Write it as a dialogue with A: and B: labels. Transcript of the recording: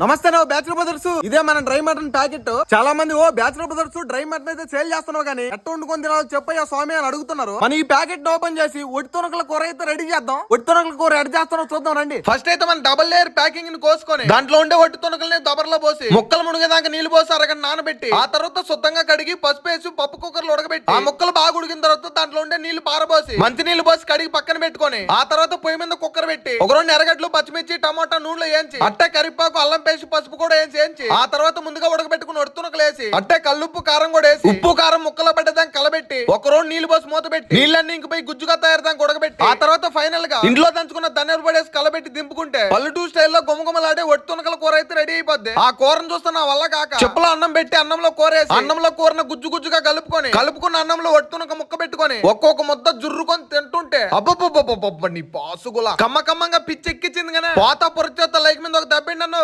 A: నమస్తే నా bachelor brothers. ఇదే మన డ్రై మటన్ ప్యాకెట్. చాలా మంది ఓ బ్యాచులర్ బ్రదర్స్ డ్రై మటన్ అయితే సేల్ చేస్తున్నావు కానీ ఎట్ట వండుకొని తినాలో చెప్పయ్యా స్వామి అని అడుగుతున్నారు. మన ఈ ప్యాకెట్ ఓపెన్ చేసి ఒట్టి తొనకల కూర అయితే రెడీ చేద్దాం. ఒట్టి తొనకల కూర రెడీ చేస్తానో చూద్దాం రండి. ఫస్ట్ అయితే మన డబుల్ లేయర్ ప్యాకింగ్ని కోసుకొని దాంట్లో ఉండే ఒట్టి తొనకల్ని దబర్లో పోసి ముక్కలు మునిగేదాకా నీళ్ళు పోసి అరగంట నానబెట్టి ఆ తర్వాత శుద్ధంగా కడిగి పసుపు వేసి పప్పు కుక్కర్లు ఉడకబెట్టి ఆ ముక్కలు బాగా ఉడికిన తర్వాత దాంట్లో ఉండే నీళ్ళు పారబోసి మంచి నీళ్ళు పోసి కడిగి పక్కన పెట్టుకొని ఆ తర్వాత పొయ్యి మీద కుక్కర్ పెట్టి ఒక రెండు ఎర్రగడ్డలు పచ్చిమిర్చి టమాటా నూనెలో వేయించి అట్టే కరిపాకు అల్లం పేసి పసుపు కూడా వేసి వేయించి ఆ తర్వాత ముందుగా ఉడకబెట్టుకుని ఒడుతునకలు వేసి అట్టే కల్లుప్పు కారం కూడా వేసి ఉప్పు కారం ముక్కలు పడ్డదాన్ని కలబెట్టి ఒక రోజు నీళ్ళు పోసి మూత పెట్టి నీళ్ళన్నీ ఇంకిపోయి గుజ్జుగా తయారుదానికి ఉడకబెట్టి ఆ తర్వాత ఫైనల్గా ఇంట్లో దంచుకున్న ధనియాలు పడేసి కలబెట్టి దింపుకుంటే పల్లెటూరు స్టైల్లో గుమగుమలాడే ఒట్టునకల కూర అయితే రెడీ అయిపోద్ది. ఆ కూరను చూస్తే నా వల్ల కాక చెప్పులో అన్నం పెట్టి అన్నంలో కూర వేసి అన్నంలో కూరను గుజ్జు గుజ్జుగా కలుపుకొని కలుపుకున్న అన్నంలో ఒట్టునక ముక్క పెట్టుకొని ఒక్కొక్క ముద్ద జుర్రుకొని తింటుంటే అబ్బబ్బబ్బబ్బబ్బ నీ పాసుగుల కమ్మ కమ్మంగా పిచ్చెక్కిచ్చింది కానీ పోతా పొరచేత లైక్ మీద ఒక నన్ను